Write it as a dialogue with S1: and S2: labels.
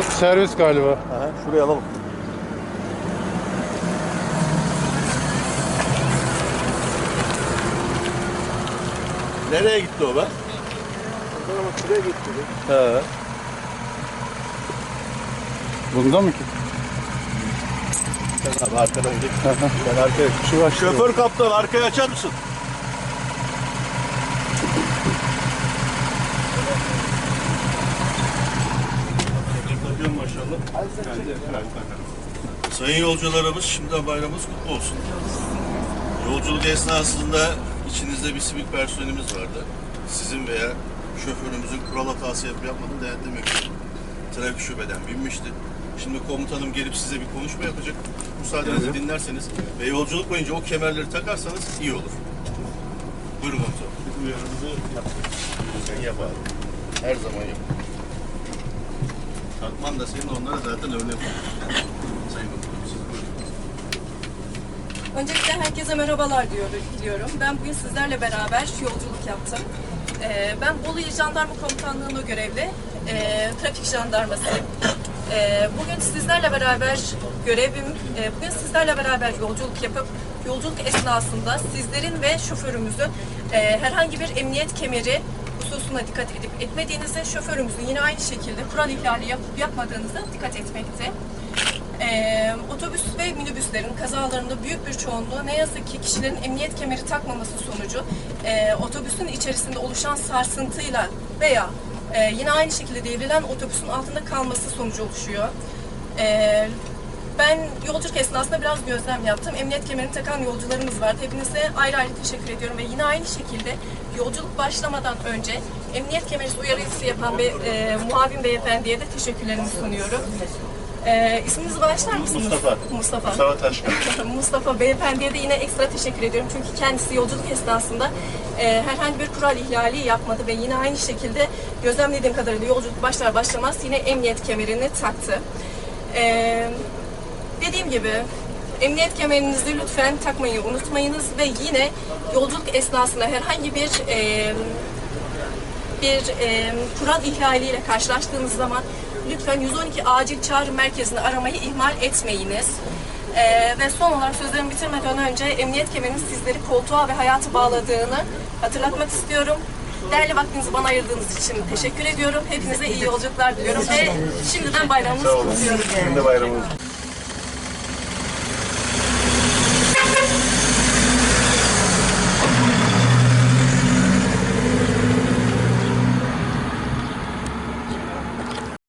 S1: servis galiba.
S2: Aha, şuraya alalım. Nereye gitti o be? Şuraya gitti. He.
S1: Bunda mı ki?
S2: Sen abi arkadan git. ben arkaya. Şu. Şoför kaptan arkaya açar mısın? Sayın yolcularımız şimdiden bayramımız kutlu olsun. Yolculuk esnasında içinizde bir sivil personelimiz vardı. Sizin veya şoförümüzün kural hatası yapıp yapmadığını denetlemek için trafik şubeden binmişti. Şimdi komutanım gelip size bir konuşma yapacak. Müsaadenizi dinlerseniz ve yolculuk boyunca o kemerleri takarsanız iyi olur. Buyurun komutanım. Uyarımızı yaptık. Sen yap abi. Her zaman yap. Takman da senin onlara zaten. Sayın buyurun.
S3: Öncelikle herkese merhabalar diyor, diliyorum. Ben bugün sizlerle beraber yolculuk yaptım. Ee, ben Bolu Jandarma Komutanlığı'nda görevli, ee, trafik jandarmasıyım. Ee, bugün sizlerle beraber görevim, e, bugün sizlerle beraber yolculuk yapıp yolculuk esnasında sizlerin ve şoförümüzün e, herhangi bir emniyet kemeri hususuna dikkat edip etmediğinizi, şoförümüzün yine aynı şekilde kural ihlali yapıp yapmadığınızı dikkat etmekte. Ee, otobüs ve minibüslerin kazalarında büyük bir çoğunluğu ne yazık ki kişilerin emniyet kemeri takmaması sonucu e, otobüsün içerisinde oluşan sarsıntıyla veya e, yine aynı şekilde devrilen otobüsün altında kalması sonucu oluşuyor. E, ben yolculuk esnasında biraz gözlem yaptım. Emniyet kemerini takan yolcularımız vardı. Hepinize ayrı ayrı teşekkür ediyorum ve yine aynı şekilde yolculuk başlamadan önce emniyet kemerisi uyarısı yapan be, e, muavin beyefendiye de teşekkürlerimi sunuyorum. E, isminizi bağışlar mısınız?
S2: Mustafa.
S3: Mustafa.
S2: Mustafa Taşkın.
S3: Mustafa Beyefendi'ye de yine ekstra teşekkür ediyorum. Çünkü kendisi yolculuk esnasında e, herhangi bir kural ihlali yapmadı ve yine aynı şekilde gözlemlediğim kadarıyla yolculuk başlar başlamaz yine emniyet kemerini taktı. E, dediğim gibi emniyet kemerinizi lütfen takmayı unutmayınız ve yine yolculuk esnasında herhangi bir e, bir e, kural ihlaliyle karşılaştığınız zaman lütfen 112 acil çağrı merkezini aramayı ihmal etmeyiniz. E, ve son olarak sözlerimi bitirmeden önce emniyet kemerinin sizleri koltuğa ve hayatı bağladığını hatırlatmak istiyorum. Değerli vaktinizi bana ayırdığınız için teşekkür ediyorum. Hepinize iyi yolculuklar diliyorum ve şimdiden bayramınızı kutluyorum.
S2: De bayramınız.